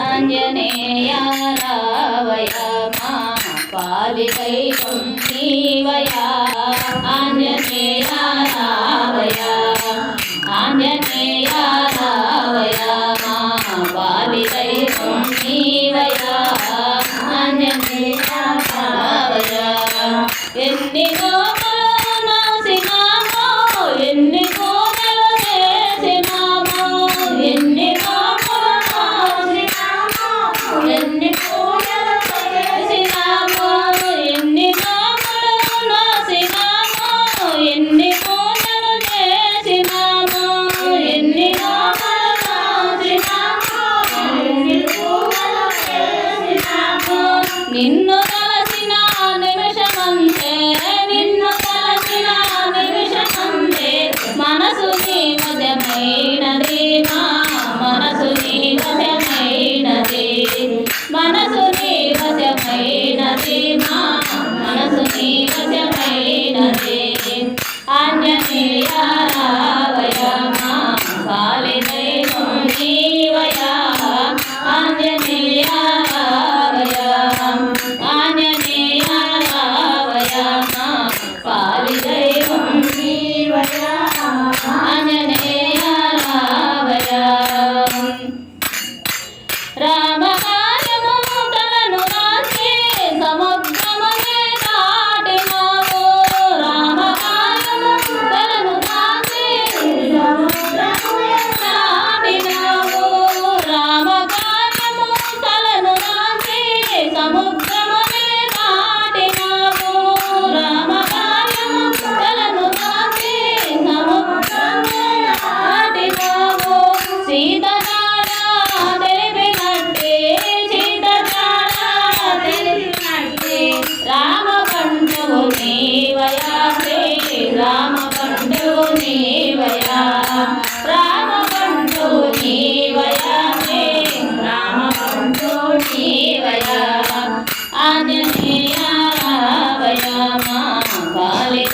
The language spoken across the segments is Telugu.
ఆంజనేయ రావయ మా పాలికై కుందీవయ ఆంజనేయ రావయ ఆంజనేయ రావయ మా పాలికై కుందీవయ ఆంజనేయ రావయ ఎన్నిలో సీమ మనసు నీ వశమైనదే ఆంజనేయ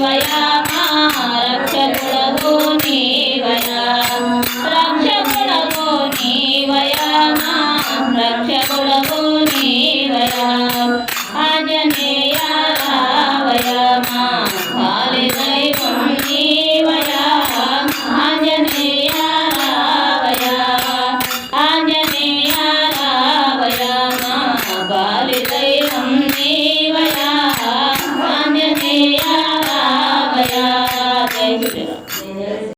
Shivaya.